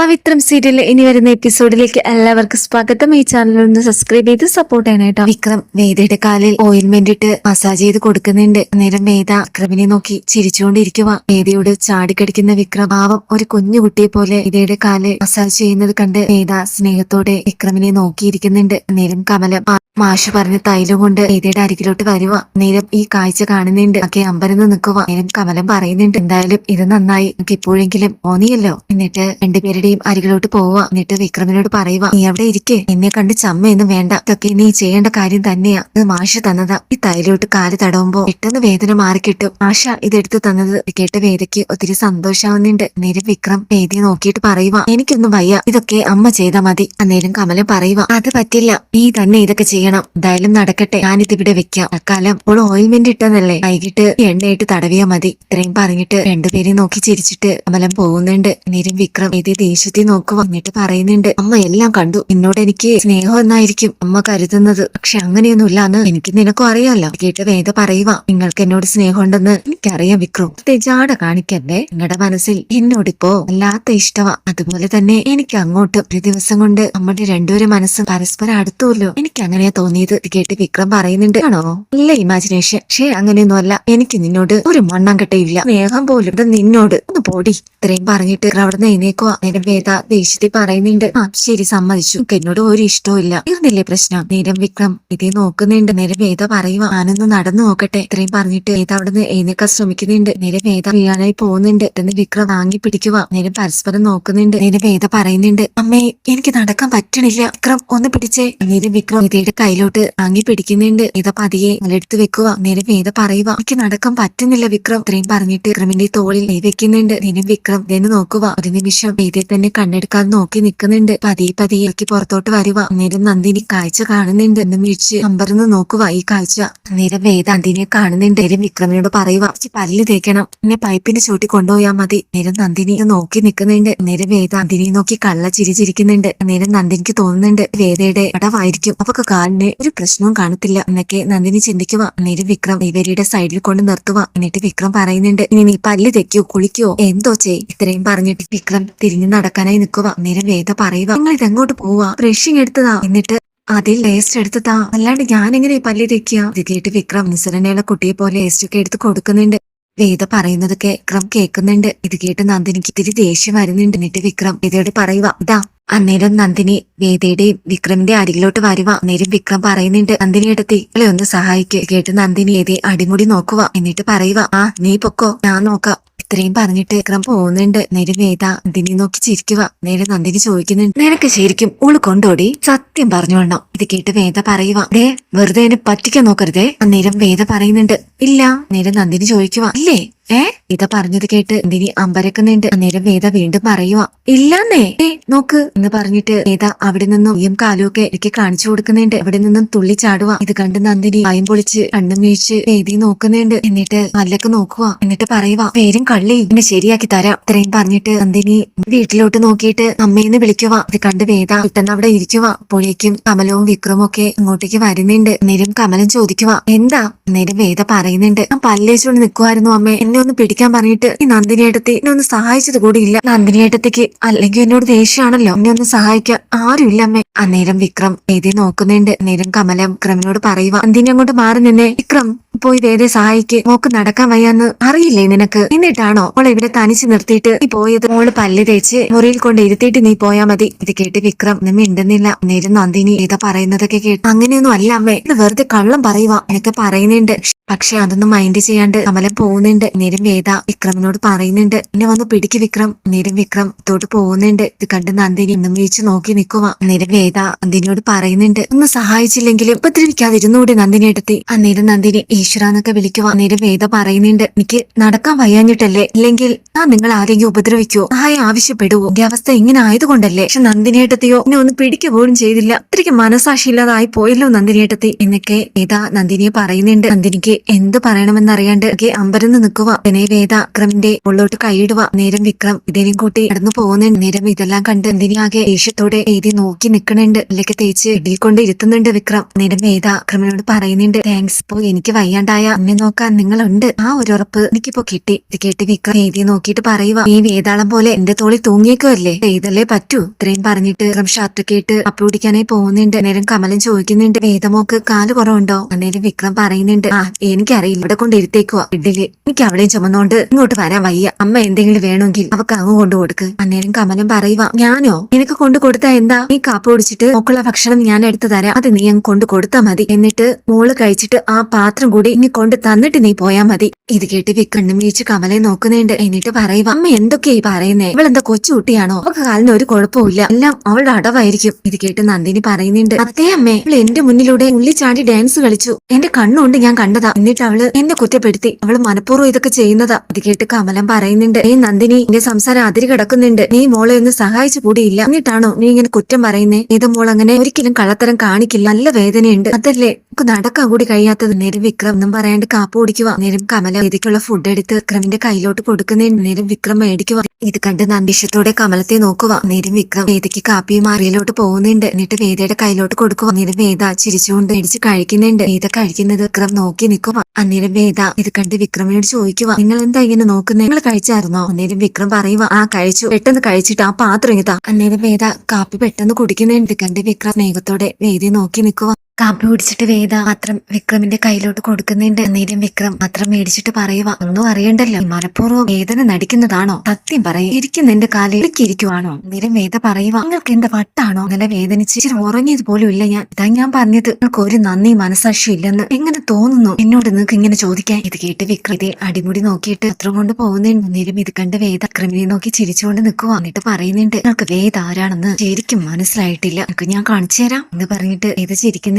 പവിത്രം സീരിയലിൽ ഇനി വരുന്ന എപ്പിസോഡിലേക്ക് എല്ലാവർക്കും സ്വാഗതം. ഈ ചാനൽ ഒന്ന് സബ്സ്ക്രൈബ് ചെയ്ത് സപ്പോർട്ട് ചെയ്യാനായിട്ടോ. വിക്രം വേദയുടെ കാലിൽ ഓയിൽമെന്റ് ഇട്ട് മസാജ് ചെയ്ത് കൊടുക്കുന്നുണ്ട്. നേരം വേദ വിക്രമിനെ നോക്കി ചിരിച്ചുകൊണ്ടിരിക്കുക വേദയോട് ചാടിക്കടിക്കുന്ന വിക്രം ഭാവം ഒരു കുഞ്ഞുകുട്ടിയെ പോലെ വേദയുടെ കാൽ മസാജ് ചെയ്യുന്നത് കണ്ട് വേദ സ്നേഹത്തോടെ വിക്രമിനെ നോക്കിയിരിക്കുന്നുണ്ട്. നേരം കമലം "ആ, മാഷ് പറഞ്ഞ തൈലം കൊണ്ട് വേദയുടെ അരികിലോട്ട് വരുവ. നേരം ഈ കാഴ്ച കാണുന്നുണ്ട്. ഒക്കെ അമ്പരന്ന് നിൽക്കുക നേരം കമലം പറയുന്നുണ്ട്. എന്തായാലും ഇത് നന്നായി. നമുക്ക് ഇപ്പോഴെങ്കിലും ഓന്നിയല്ലോ എന്നിട്ട് രണ്ടുപേരുടെയും അരികിലോട്ട് പോവുക എന്നിട്ട് വിക്രമിനോട് പറയുക നീ അവിടെ ഇരിക്കെ. എന്നെ കണ്ട് ചമ്മയൊന്നും വേണ്ട. ഇതൊക്കെ നീ ചെയ്യേണ്ട കാര്യം തന്നെയാ. ഇത് മാഷ് തന്നതാ. ഈ തൈലോട്ട് കാൽ തടവുമ്പോ പെട്ടെന്ന് വേദന മാറിക്കിട്ടും. മാഷ ഇതെടുത്ത് തന്നത് കേട്ട് കേട്ട വേദയ്ക്ക് ഒത്തിരി സന്തോഷാവുന്നുണ്ട്. നേരം വിക്രം വേദിയെ നോക്കിയിട്ട് പറയുക എനിക്കൊന്നും വയ്യ. ഇതൊക്കെ അമ്മ ചെയ്താ മതി. അന്നേരം കമലം പറയുക അത് പറ്റില്ല. നീ തന്നെ ഇതൊക്കെ ചെയ്യണം. എന്തായാലും നടക്കട്ടെ. ഞാനിതിവിടെ വെക്കാം. അക്കാലം ഇപ്പോൾ ഓയിൽമെന്റ് ഇട്ടതല്ലേ? വൈകിട്ട് എണ്ണയിട്ട് തടവിയാ മതി. ഇത്രയും പറഞ്ഞിട്ട് രണ്ടുപേരെയും നോക്കി ചിരിച്ചിട്ട് അമലം പോകുന്നുണ്ട്. നേരം വിക്രം ഏതേ ദേഷ്യത്തിൽ നോക്കുക എന്നിട്ട് പറയുന്നുണ്ട് അമ്മ എല്ലാം കണ്ടു. എന്നോട് എനിക്ക് സ്നേഹം എന്നായിരിക്കും അമ്മ കരുതുന്നത്. പക്ഷെ അങ്ങനെയൊന്നുമില്ല എന്ന് എനിക്ക് നിനക്കും അറിയാമല്ലോ കേട്ട് വേദ പറയുക നിങ്ങൾക്ക് എന്നോട് സ്നേഹമുണ്ടെന്ന് എനിക്കറിയാം വിക്രം. തെജാട കാണിക്കല്ലേ? നിങ്ങളുടെ മനസ്സിൽ എന്നോടിപ്പോ വല്ലാത്ത ഇഷ്ടമാ അതുപോലെ തന്നെ എനിക്ക് അങ്ങോട്ട് ഒരു ദിവസം കൊണ്ട് നമ്മുടെ രണ്ടുപേരും മനസ്സും പരസ്പരം അടുത്തുമല്ലോ. എനിക്ക് അങ്ങനെയാ തോന്നിയത് കേട്ട് വിക്രം പറയുന്നുണ്ട്. ആണോ? നല്ല ഇമാജിനേഷൻ ക്ഷേ അങ്ങനെയൊന്നും അല്ല എനിക്ക് നിന്നോട് ഒരു മണ്ണാങ്കട്ടയില്ല സ്നേഹം പോലും ഇത് നിന്നോട്. ഒന്ന് പോടി. ഇത്രയും പറഞ്ഞിട്ട് അവിടെ നിന്ന് എഴുന്നേക്കോ നേരം വേദ ദേഷ്യത്തിൽ പറയുന്നുണ്ട്. ആ ശരി സമ്മതിച്ചു. എന്നോട് ഒരു ഇഷ്ടവും ഇല്ല ഇരുന്നില്ലേ പ്രശ്നം? നേരം വിക്രം ഇതേ നോക്കുന്നുണ്ട്. നേരം വേദ പറയുക ഞാനൊന്ന് നടന്നു നോക്കട്ടെ. ഇത്രയും പറഞ്ഞിട്ട് വേദ അവിടെ നിന്ന് എഴുന്നേക്കാൻ ശ്രമിക്കുന്നുണ്ട്. നേരം വേദ വീഴാനായി പോകുന്നുണ്ട്. എന്ന് വിക്രം വാങ്ങി പിടിക്കുക നേരം പരസ്പരം നോക്കുന്നുണ്ട്. നേരം വേദ പറയുന്നുണ്ട്. അമ്മേ എനിക്ക് നടക്കാൻ പറ്റണില്ല. വിക്രം ഒന്ന് പിടിച്ചേ. നേരം വിക്രം വേദയുടെ കയ്യിലോട്ട് ആങ്ങി പിടിക്കുന്നുണ്ട്. വേദ പതിയെ നിലെടുത്ത് വെക്കുക. നേരെ വേദ പറയുക എനിക്ക് നടക്കാൻ പറ്റുന്നില്ല വിക്രം. ഇത്രയും പറഞ്ഞിട്ട് വിക്രമിന്റെ തോളിൽ കൈ വെക്കുന്നുണ്ട്. നിനും വിക്രം ഇതെന്ന് നോക്കുക. ഒരു നിമിഷം വേദയെ തന്നെ കണ്ണെടുക്കാതെ നോക്കി നിൽക്കുന്നുണ്ട്. പതിയെ പതിയെ ഇറക്കി പുറത്തോട്ട് വരുക. നേരം നന്ദിനി കാഴ്ച കാണുന്നുണ്ട്. എന്നും വീഴ്ച അമ്പറന്ന് നോക്കുക ഈ കാഴ്ച. നേരം വേദ നന്ദിനിയെ കാണുന്നുണ്ട്. നേരം വിക്രമിനോട് പറയുക "ഇച്ചി പല്ല് തേക്കണം. എന്നെ പൈപ്പിന്റെ ചൂട്ടി കൊണ്ടുപോയാൽ മതി. നേരം നന്ദിനി നോക്കി നിൽക്കുന്നുണ്ട്. നേരം വേദ നന്ദിനിയെ നോക്കി കള്ള ചിരി ചിരിക്കുന്നുണ്ട്. നേരം നന്ദിനിക്ക് തോന്നുന്നുണ്ട് വേദയുടെ അടവായിരിക്കും അവക്ക് കാലിന് ഒരു പ്രശ്നവും കാണത്തില്ല. എന്നൊക്കെ നന്ദിനി ചിന്തിക്കുക നേരെ വിക്രം ഇവരുടെ സൈഡിൽ കൊണ്ട് നിർത്തുക എന്നിട്ട് വിക്രം പറയുന്നുണ്ട് ഇനി നീ പല്ല് തെക്കോ കുളിക്കോ? എന്തോ ചെയ് ഇത്രയും പറഞ്ഞിട്ട് വിക്രം തിരിഞ്ഞു നടക്കാനായി നിൽക്കുക നേരം വേദ പറയുക നിങ്ങൾ ഇതെങ്ങോട്ട് പോവാ. ബ്രഷിങ് എടുത്തതാ. എന്നിട്ട് അതിൽ ലേസ്റ്റ് എടുത്തതാ. അല്ലാണ്ട് ഞാൻ എങ്ങനെ പല്ല് തെക്കുക ഇത് കേട്ട് വിക്രം നിസരനെയുള്ള കുട്ടിയെ പോലെ ലേസ്റ്റ് ഒക്കെ എടുത്ത് കൊടുക്കുന്നുണ്ട്. വേദ പറയുന്നതൊക്കെ വിക്രം കേൾക്കുന്നുണ്ട്. ഇത് കേട്ട് നന്ദിനിക്ക് ഇത്തിരി ദേഷ്യം വരുന്നുണ്ട്. എന്നിട്ട് വിക്രം വേദയോട് പറയുക ഇതാ അന്നേരം നന്ദിനി വേദയുടെയും വിക്രമിന്റെ അരികിലോട്ട് വരുക അന്നേരം വിക്രം പറയുന്നുണ്ട് നന്ദിനി എടുത്തി ഇവളെ ഒന്ന് സഹായിക്കുക കേട്ട് നന്ദിനി ഏതേ അടിമുടി നോക്കുക എന്നിട്ട് പറയുക ആ നീ പൊക്കോ ഞാൻ നോക്കാം. ഇത്രയും പറഞ്ഞിട്ട് വിക്രം പോകുന്നുണ്ട്? നേരെ വേദ നന്ദിനി നോക്കി ചിരിക്കുക നേരെ നന്ദിനി ചോദിക്കുന്നുണ്ട്. നിനക്ക് ശരിക്കും ഉൾ കൊണ്ടോടി? സത്യം പറഞ്ഞു വേണം ഇത് കേട്ട് വേദ പറയുക ദേ വെറുതെ എന്നെ പറ്റിക്കാൻ നോക്കരുതേ. അന്നേരം വേദ പറയുന്നുണ്ട്. ഇല്ല. നേരെ നന്ദിനി ചോദിക്കുക ഇല്ലേ? ഏ? ഇത പറഞ്ഞത് കേട്ട് നന്ദിനി അമ്പരക്കുന്നുണ്ട്? അന്നേരം വേദ വീണ്ടും പറയുവാ. ഇല്ലാന്നേ. ഏ നോക്ക് എന്ന് പറഞ്ഞിട്ട് വേദ അവിടെ നിന്നും ഉയ്യം കാലും ഒക്കെ എനിക്ക് കാണിച്ചു കൊടുക്കുന്നുണ്ട്. അവിടെ നിന്നും തുള്ളി ചാടുവാ. ഇത് കണ്ട് നന്ദിനി ഭയം പൊളിച്ച് കണ്ണും വീഴ്ച് വേദി നോക്കുന്നുണ്ട്. എന്നിട്ട് പല്ലൊക്കെ നോക്കുക എന്നിട്ട് പറയുക പേരും കള്ളി എന്നെ ശരിയാക്കി തരാം. ഇത്രയും പറഞ്ഞിട്ട് നന്ദിനി വീട്ടിലോട്ട് നോക്കിയിട്ട് അമ്മയെന്ന് വിളിക്കുക ഇത് കണ്ട് വേദ പെട്ടെന്ന് അവിടെ ഇരിക്കുക അപ്പോഴേക്കും കമലവും വിക്രമും ഒക്കെ ഇങ്ങോട്ടേക്ക് വരുന്നുണ്ട്. നേരം കമലം ചോദിക്കുക എന്താ? നേരം വേദ പറയുന്നുണ്ട് ഞാൻ പല്ലേച്ചുകൊണ്ട് നിൽക്കുമായിരുന്നു അമ്മേ. എന്നെ ഒന്ന് പിടിക്കാൻ പറഞ്ഞിട്ട് ഈ നന്ദിനിയേട്ടത്തി എന്നെ ഒന്ന് സഹായിച്ചത് കൂടിയില്ല. നന്ദിനിയേട്ടത്തിക്ക് അല്ലെങ്കിൽ എന്നോട് ദേഷ്യമാണല്ലോ. എന്നെ ഒന്ന് സഹായിക്കാൻ ആരുമില്ല അമ്മേ. അന്നേരം വിക്രം വേദി നോക്കുന്നുണ്ട്. നേരം കമലം വിക്രമിനോട് പറയുക നന്ദിനി അങ്ങോട്ട് മാറി നിന്നെ. വിക്രം പോയി വേദയെ സഹായിക്ക്. മോക്ക് നടക്കാൻ വയ്യാന്ന് അറിയില്ലേ നിനക്ക്? എന്നിട്ടാണോ അവൾ ഇവിടെ തനിച്ച് നിർത്തിയിട്ട് നീ പോയത്? മോൾ പല്ല് തേച്ച് മുറിയിൽ കൊണ്ട് ഇരുത്തിയിട്ട് നീ പോയാ മതി. ഇത് കേട്ട് വിക്രം ഒന്നും മിണ്ടുന്നില്ല. നേരം നന്ദിനി ഏതാ പറയുന്നതൊക്കെ കേട്ട്. അങ്ങനെയൊന്നും അല്ല അമ്മേ. ഇത് വെറുതെ കള്ളം പറയുക എനിക്ക് പറയുന്നുണ്ട്. പക്ഷെ അതൊന്നും മൈൻഡ് ചെയ്യാണ്ട് അമലം പോകുന്നുണ്ട്. നേരം വേദ വിക്രമിനോട് പറയുന്നുണ്ട്. എന്നെ വന്ന് പിടിക്ക് വിക്രം. നേരം വിക്രം തോട്ട് പോകുന്നുണ്ട്. ഇത് കണ്ട് നന്ദിനി ഒന്നും വീഴ്ച നോക്കി നിൽക്കുക നേരം വേദ നന്ദിനിയോട് പറയുന്നുണ്ട്. ഒന്ന് സഹായിച്ചില്ലെങ്കിലും ഉപദ്രവിക്കാതിരുന്നൂടെ നന്ദിനി എടുത്തി. അന്നേരം നന്ദിനി ഈശ്വര എന്നൊക്കെ വിളിക്കുക നേരെ വേദ പറയുന്നുണ്ട് എനിക്ക് നടക്കാൻ വയ്യാഞ്ഞിട്ടല്ലേ? ഇല്ലെങ്കിൽ ആ നിങ്ങൾ ആരെങ്കിലും ഉപദ്രവിക്കോ സഹായം ആവശ്യപ്പെടുവോ? എന്റെ അവസ്ഥ ഇങ്ങനെ ആയതുകൊണ്ടല്ലേ? പക്ഷെ നന്ദിനിയേട്ടത്തെയോ എന്നെ ഒന്ന് പിടിക്കുക പോലും ചെയ്തില്ല. അത്രയ്ക്ക് മനസാക്ഷി ഇല്ലാതായി പോയല്ലോ നന്ദിനിയേട്ടത്തി. എന്നൊക്കെ വേദ നന്ദിനിയെ പറയുന്നുണ്ട്. നന്ദിനിക്ക് എന്ത് പറയണമെന്നറിയാണ്ട് അമ്പരന്ന് നിൽക്കുക ഇതിനെ വേദ വിക്രമിന്റെ ഉള്ളോട്ട് കൈയിടുക നേരം വിക്രം ഇതിനെയും കൂട്ടി നടന്നു പോകുന്നുണ്ട്. നേരം ഇതെല്ലാം കണ്ട് നന്ദിനി ആകെ ദേഷ്യത്തോടെ എഴുതി നോക്കി നിൽക്കണുണ്ട് അല്ലെങ്കിൽ തേച്ച് ഇടിയിൽ കൊണ്ട് ഇരുത്തുന്നുണ്ട് വിക്രം. നേരം വേദ വിക്രമിനോട് പറയുന്നുണ്ട് താങ്ക്സ് ഇപ്പോ എനിക്ക് വയ്യ. വയ്യാണ്ടായ അമ്മയെ നോക്കാൻ നിങ്ങളുണ്ട്. ആ ഒരു ഉറപ്പ് എനിക്കിപ്പോ കിട്ടി. ഇത് കേട്ട് വിക്രം വേദിയെ നോക്കിയിട്ട് പറയുക ഈ വേതാളം പോലെ എന്റെ തോളിൽ തൂങ്ങിയേക്കുമല്ലേ ചെയ്തല്ലേ പറ്റൂ? ഇത്രയും പറഞ്ഞിട്ട് വിക്രം ഷർട്ട് കേട്ട് അപ്പുടിക്കാനായി പോകുന്നുണ്ട്. നേരം കമലൻ ചോദിക്കുന്നുണ്ട് വേദമോക്ക് കാൽ കുറവുണ്ടോ? അന്നേരം വിക്രം പറയുന്നുണ്ട് ആ എനിക്കറിയില്ല. ഇവിടെ കൊണ്ട് ഇരുത്തേക്കുവാ. ഇഡിൽ എനിക്ക് അവളെയും ചുമന്നോണ്ട് ഇങ്ങോട്ട് വരാൻ വയ്യ. അമ്മ എന്തെങ്കിലും വേണമെങ്കിൽ അവക്ക് അങ്ങ് കൊണ്ടു കൊടുക്ക്. അന്നേരം കമലൻ പറയുക ഞാനോ? നിനക്ക് കൊണ്ടു കൊടുത്താ എന്താ? നീ കാപ്പ് കുടിച്ചിട്ട് മോക്കുള്ള ഭക്ഷണം ഞാൻ എടുത്തു തരാം. അത് നീ അങ്ങ് കൊണ്ടു കൊടുത്താ മതി. എന്നിട്ട് മോൾ കഴിച്ചിട്ട് ആ പാത്രം കൂടി ഇനി കൊണ്ട് തന്നിട്ട് നീ പോയാ മതി. ഇത് കേട്ട് വിക്കണ്ണും വീഴ്ച കമലെ നോക്കുന്നുണ്ട്. എന്നിട്ട് പറയുക അമ്മ എന്തൊക്കെയായി പറയുന്നേ? ഇവളെന്താ കൊച്ചുകുട്ടിയാണോ? അവൾക്ക് കാലിന് ഒരു കുഴപ്പമില്ല എല്ലാം അവളുടെ അടവായിരിക്കും. ഇത് കേട്ട് നന്ദിനി പറയുന്നുണ്ട് അതേ അമ്മേ അവൾ എന്റെ മുന്നിലൂടെ ഉള്ളിച്ചാടി ചാടി ഡാൻസ് കളിച്ചു. എന്റെ കണ്ണുകൊണ്ട് ഞാൻ കണ്ടതാ. എന്നിട്ട് അവൾ എന്നെ കുറ്റപ്പെടുത്തി. അവൾ മനഃപൂർവം ഇതൊക്കെ ചെയ്യുന്നതാ. ഇത് കേട്ട് കമലം പറയുന്നുണ്ട് ഏ നന്ദിനി എന്റെ സംസാരം അതിരി കിടക്കുന്നുണ്ട്. നീ മോളെ ഒന്ന് സഹായിച്ചു കൂടിയില്ല. എന്നിട്ടാണോ നീ ഇങ്ങനെ കുറ്റം പറയുന്നേ? ഇത് മോൾ അങ്ങനെ ഒരിക്കലും കള്ളത്തരം കാണിക്കില്ല. നല്ല വേദനയുണ്ട്. അതല്ലേ? നടക്കാൻ കൂടി കഴിയാത്തത്. നേരം വിക്രം ഒന്നും പറയാണ്ട് കാപ്പ് ഓടിക്കുക നേരം കമല ഇതിക്കുള്ള ഫുഡ് എടുത്ത് വിക്രമിന്റെ കയ്യിലോട്ട് കൊടുക്കുന്നതിന് നേരം വിക്രം മേടിക്കുക. ഇത് കണ്ട് നന്ദിഷത്തോടെ കമലത്തെ നോക്കുക. നേരം വിക്രം വേദയ്ക്ക് കാപ്പിയും മാറിയിലോട്ട് പോകുന്നുണ്ട്. എന്നിട്ട് വേദയുടെ കയ്യിലോട്ട് കൊടുക്കുക. നേരം വേദ ചിരിച്ചുകൊണ്ട് മേടിച്ച് കഴിക്കുന്നുണ്ട്. വേദ കഴിക്കുന്നത് വിക്രം നോക്കി നിൽക്കുക. അന്നേരം വേദ ഇത് കണ്ട് വിക്രമിനോട് ചോദിക്കുക നിങ്ങൾ എന്താ ഇങ്ങനെ നോക്കുന്നത് നിങ്ങൾ കഴിച്ചായിരുന്നോ? അന്നേരം വിക്രം പറയുക ആ കഴിച്ചു. പെട്ടെന്ന് കഴിച്ചിട്ട് ആ പാത്രം ഇതാ. അന്നേരം വേദ കാപ്പി പെട്ടെന്ന് കുടിക്കുന്നുണ്ട്. കണ്ട് വിക്രം സ്നേഹത്തോടെ വേദി നോക്കി നിൽക്കുക. കാപ്പി കുടിച്ചിട്ട് വേദ മാത്രം വിക്രമിന്റെ കയ്യിലോട്ട് കൊടുക്കുന്നുണ്ട്. അന്നേരം വിക്രം മാത്രം മേടിച്ചിട്ട് പറയുക ഒന്നും അറിയണ്ടല്ലോ. മനഃപൂർവം വേദന നടിക്കുന്നതാണോ? സത്യം പറയും ഇരിക്കുന്നതിന്റെ കാലിൽ ഇരിക്കുവാണോ അന്നേരം വേദ പറയുക നിങ്ങൾക്ക് എന്റെ വട്ടാണോ? അങ്ങനെ വേദനിച്ച് ഇച്ചിരി ഉറങ്ങിയത് പോലും ഇല്ല ഞാൻ. ഇതാ ഞാൻ പറഞ്ഞത് നിങ്ങൾക്ക് ഒരു നന്ദി മനസാക്ഷി ഇല്ലെന്ന് എങ്ങനെ തോന്നുന്നു? എന്നോട് നിങ്ങൾക്ക് ഇങ്ങനെ ചോദിക്കാൻ ഇത് കേട്ട് വിക്രം ഇതേ അടിമുടി നോക്കിയിട്ട് പത്രം കൊണ്ട് പോകുന്നുണ്ട്. അന്നേരം ഇത് കണ്ട് വേദ വിക്രമിനെ നോക്കി ചിരിച്ചുകൊണ്ട് നിൽക്കുക എന്നിട്ട് പറയുന്നുണ്ട് നിങ്ങൾക്ക് വേദ ആരാണെന്ന് ശരിക്കും മനസ്സിലായിട്ടില്ല. നിങ്ങൾക്ക് ഞാൻ കാണിച്ചു തരാം എന്ന് പറഞ്ഞിട്ട് വേദ ചിരിക്കുന്നുണ്ട്.